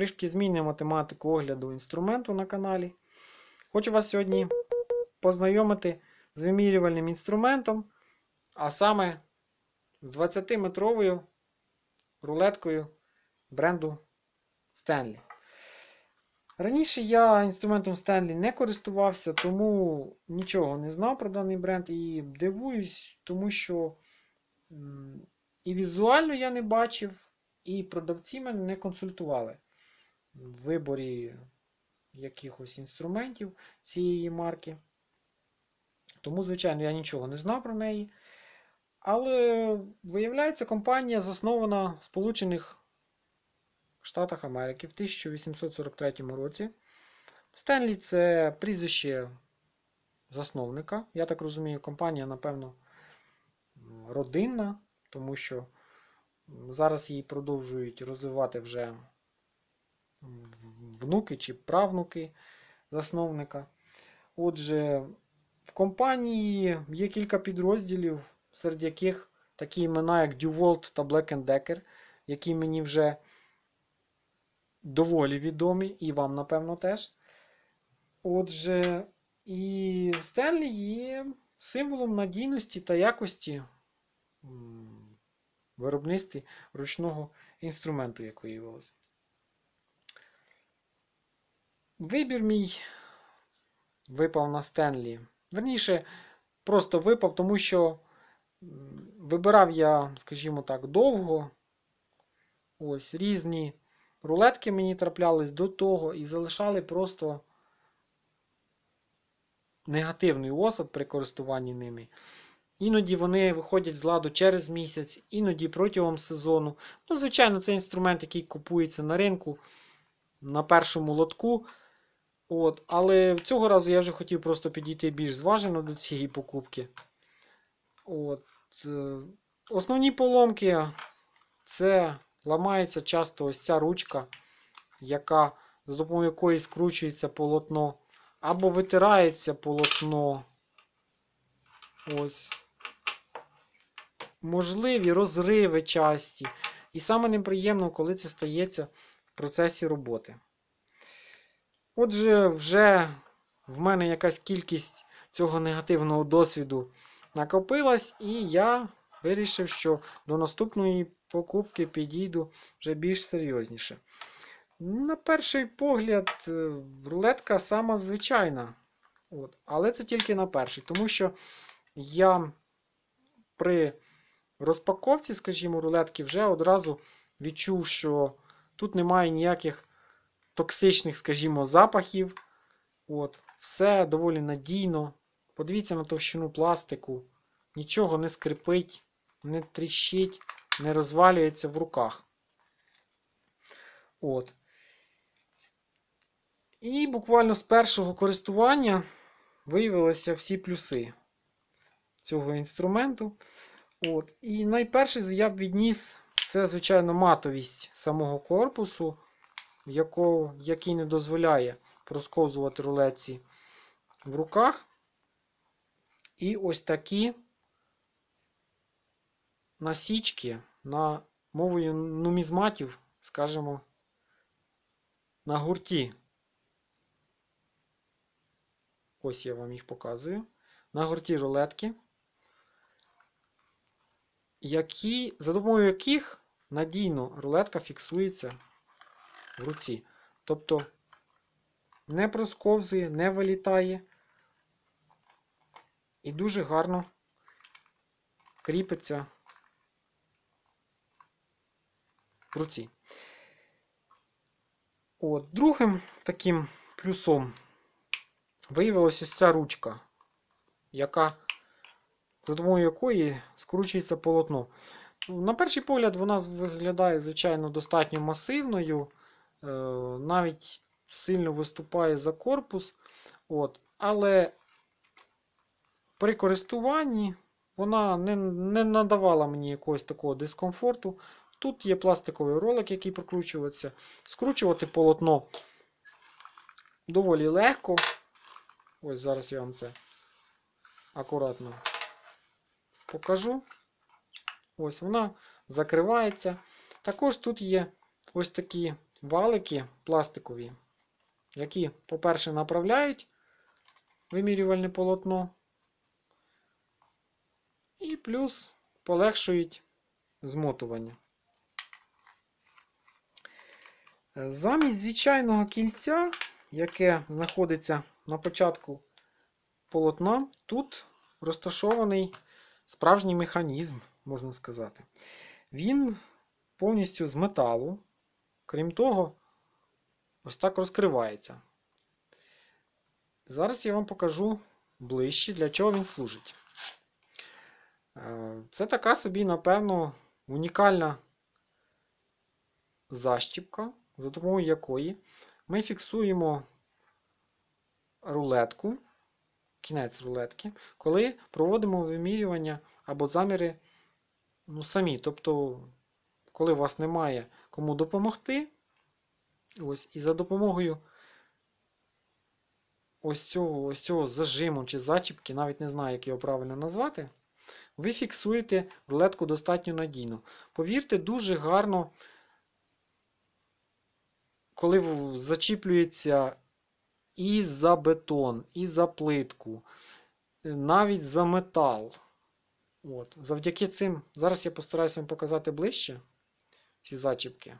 трішки змінимо тематику огляду інструменту на каналі. Хочу вас сьогодні познайомити з вимірювальним інструментом, а саме з 20-метровою рулеткою бренду Stanley. Раніше я інструментом Stanley не користувався, тому нічого не знав про даний бренд і дивуюсь, тому що і візуально я не бачив, і продавці мене не консультували в виборі якихось інструментів цієї марки. Тому, звичайно, я нічого не знав про неї. Але виявляється, компанія заснована в Сполучених Штатах Америки в 1843 році. Стенлі це прізвище засновника. Я так розумію, компанія, напевно, родинна, тому що зараз її продовжують розвивати вже внуки чи правнуки засновника. Отже, в компанії є кілька підрозділів, серед яких такі імена, як DeWalt та Black Decker, які мені вже доволі відомі, і вам, напевно, теж. Отже, і Стенлі є символом надійності та якості виробництві ручного інструменту, як виявилося. Вибір мій випав на Стенлі. Верніше, просто випав, тому що вибирав я, скажімо так, довго. Ось різні рулетки мені траплялись до того і залишали просто негативний осад при користуванні ними. Іноді вони виходять з ладу через місяць, іноді протягом сезону. Ну, звичайно, це інструмент, який купується на ринку на першому лотку. От, Але цього разу я вже хотів просто підійти більш зважено до цієї покупки. От, е, Основні поломки це ламається часто ось ця ручка, яка, за допомогою якої скручується полотно, або витирається полотно. Ось. Можливі розриви часті. І саме неприємно, коли це стається в процесі роботи. Отже, вже в мене якась кількість цього негативного досвіду накопилась, і я вирішив, що до наступної покупки підійду вже більш серйозніше. На перший погляд, е, рулетка сама звичайна. От. Але це тільки на перший, тому що я при розпаковці, скажімо, рулетки вже одразу відчув, що тут немає ніяких токсичних, скажімо, запахів. От, Все доволі надійно. Подивіться на товщину пластику. Нічого не скрипить, не тріщить, не розвалюється в руках. От. І буквально з першого користування виявилися всі плюси цього інструменту. От. І найперше я б відніс це, звичайно, матовість самого корпусу якого, який не дозволяє просковзувати рулетці в руках. І ось такі насічки на мовою нумізматів, скажімо, на гурті. Ось я вам їх показую. На гурті рулетки, які, за допомогою яких надійно рулетка фіксується в руці. Тобто не просковзує, не вилітає і дуже гарно кріпиться в руці. От, Другим таким плюсом виявилася ось ця ручка, яка, за допомогою якої скручується полотно. На перший погляд, вона виглядає, звичайно, достатньо масивною. Е, навіть сильно виступає за корпус. От. Але при користуванні вона не, не надавала мені якогось такого дискомфорту. Тут є пластиковий ролик, який прокручується. Скручувати полотно доволі легко. Ось зараз я вам це акуратно покажу. Ось вона закривається. Також тут є ось такі валики пластикові, які, по-перше, направляють вимірювальне полотно, і плюс полегшують змотування. Замість звичайного кільця, яке знаходиться на початку полотна, тут розташований справжній механізм, можна сказати. Він повністю з металу, крім того, ось так розкривається. Зараз я вам покажу ближче, для чого він служить. Е, Це така собі, напевно, унікальна защіпка, за допомогою якої ми фіксуємо рулетку, кінець рулетки, коли проводимо вимірювання або заміри ну, самі. Тобто, коли у вас немає кому допомогти, ось, і за допомогою ось цього, ось цього зажиму чи зачіпки, навіть не знаю, як його правильно назвати, ви фіксуєте рулетку достатньо надійно. Повірте, дуже гарно, коли зачіплюється і за бетон, і за плитку, навіть за метал. От. Завдяки цим, зараз я постараюся вам показати ближче ці зачіпки.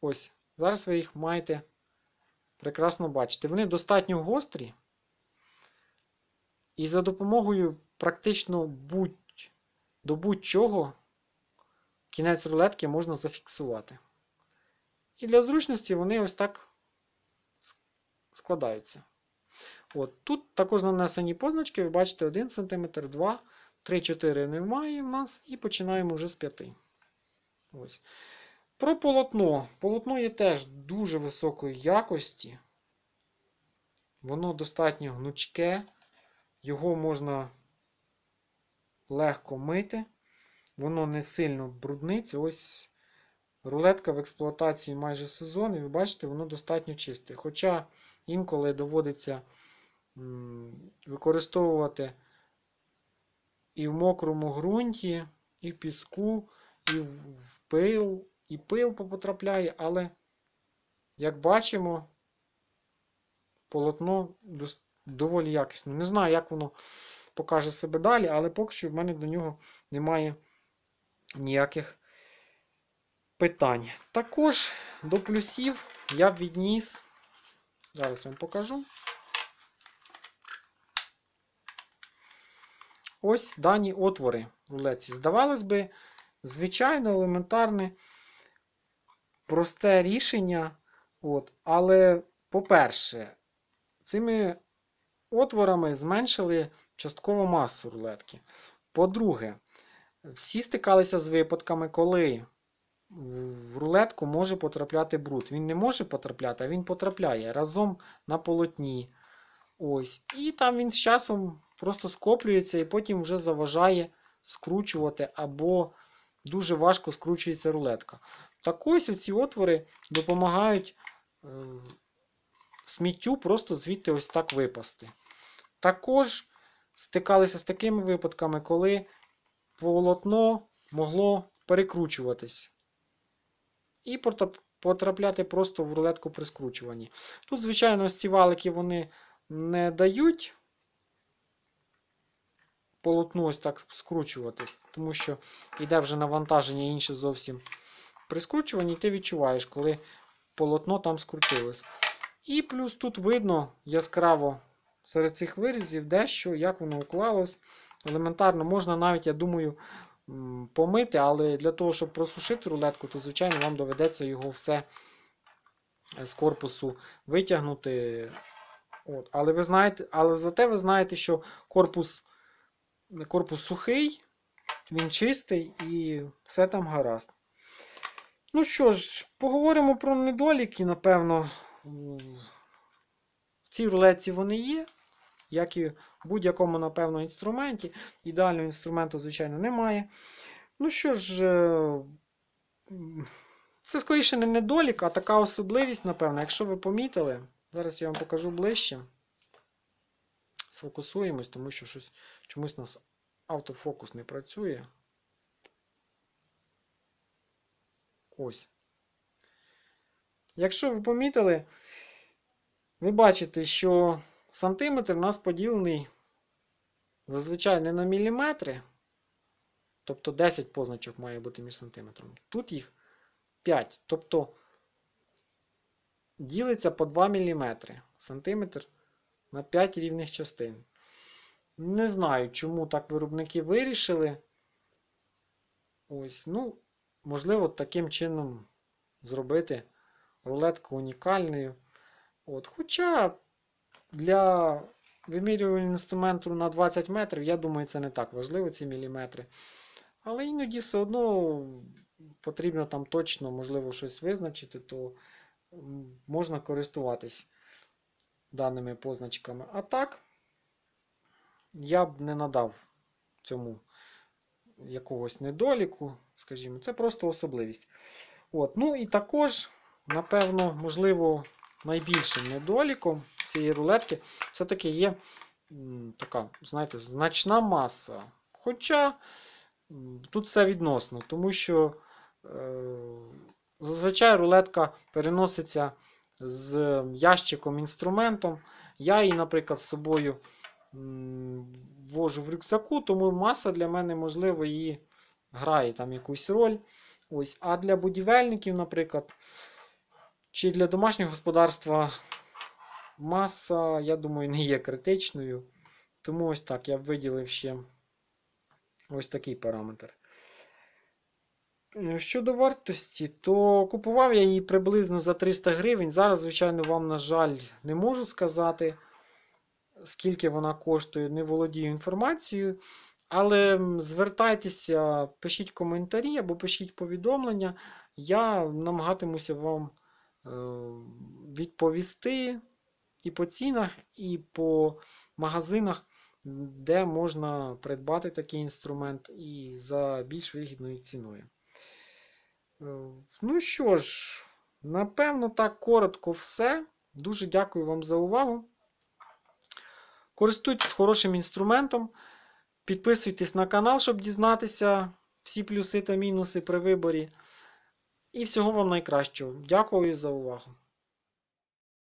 Ось, зараз ви їх маєте прекрасно бачити. Вони достатньо гострі. І за допомогою практично будь, до будь-чого кінець рулетки можна зафіксувати. І для зручності вони ось так складаються. От, Тут також нанесені позначки, ви бачите 1 см, 2 3, 4 немає в нас, і починаємо вже з 5. Ось. Про полотно. Полотно є теж дуже високої якості. Воно достатньо гнучке, його можна легко мити, воно не сильно брудниться. Ось рулетка в експлуатації майже сезон, і ви бачите, воно достатньо чисте. Хоча інколи доводиться використовувати і в мокрому ґрунті, і в піску, і в пил, і пил потрапляє, але, як бачимо, полотно доволі якісне. Не знаю, як воно покаже себе далі, але поки що в мене до нього немає ніяких питань. Також до плюсів я відніс, зараз вам покажу. Ось дані отвори в рулетці. Здавалось би, звичайно, елементарне, просте рішення. От. Але, по-перше, цими отворами зменшили частково масу рулетки. По-друге, всі стикалися з випадками, коли в рулетку може потрапляти бруд. Він не може потрапляти, а він потрапляє разом на полотні. Ось. І там він з часом просто скоплюється і потім вже заважає скручувати, або дуже важко скручується рулетка. Так ось оці отвори допомагають е, сміттю просто звідти ось так випасти. Також стикалися з такими випадками, коли полотно могло перекручуватись. І потрапляти просто в рулетку при скручуванні. Тут, звичайно, ось ці валики вони не дають полотну ось так скручуватись, тому що йде вже навантаження інше зовсім при скручуванні, ти відчуваєш, коли полотно там скрутилось. І плюс тут видно яскраво серед цих вирізів дещо, як воно уклалось. Елементарно, можна навіть, я думаю, помити, але для того, щоб просушити рулетку, то, звичайно, вам доведеться його все з корпусу витягнути. От. Але ви знаєте, але зате ви знаєте, що корпус, корпус сухий, він чистий і все там гаразд. Ну що ж, поговоримо про недоліки, напевно. В цій рулетці вони є, як і в будь-якому, напевно, інструменті. Ідеального інструменту, звичайно, немає. Ну що ж, е, це скоріше не недолік, а така особливість, напевно, якщо ви помітили. Зараз я вам покажу ближче. Сфокусуємось, тому що щось, чомусь у нас автофокус не працює. Ось. Якщо ви помітили, ви бачите, що сантиметр у нас поділений зазвичай не на міліметри. Тобто 10 позначок має бути між сантиметром. Тут їх 5. Тобто ділиться по 2 мм. Сантиметр на 5 рівних частин. Не знаю, чому так виробники вирішили. Ось, ну, можливо, таким чином зробити рулетку унікальною. От. Хоча для вимірювального інструменту на 20 метрів, я думаю, це не так важливо, ці міліметри. Але іноді все одно потрібно там точно, можливо, щось визначити, то можна користуватись даними позначками. А так, я б не надав цьому якогось недоліку, скажімо, це просто особливість. От. Ну і також, напевно, можливо, найбільшим недоліком цієї рулетки все-таки є така, знаєте, значна маса. Хоча тут все відносно, тому що е, зазвичай рулетка переноситься з ящиком інструментом. Я її, наприклад, з собою м, вожу в рюкзаку, тому маса для мене, можливо, її грає там якусь роль. Ось. А для будівельників, наприклад, чи для домашнього господарства маса, я думаю, не є критичною. Тому ось так я виділив ще ось такий параметр. Е, Щодо вартості, то купував я її приблизно за 300 гривень. Зараз, звичайно, вам, на жаль, не можу сказати, скільки вона коштує, не володію інформацією. Але звертайтеся, пишіть коментарі або пишіть повідомлення. Я намагатимуся вам е, відповісти і по цінах, і по магазинах, де можна придбати такий інструмент і за більш вигідною ціною. Ну що ж, напевно, так коротко все. Дуже дякую вам за увагу. Користуйтесь хорошим інструментом. Підписуйтесь на канал, щоб дізнатися всі плюси та мінуси при виборі. І всього вам найкращого. Дякую за увагу.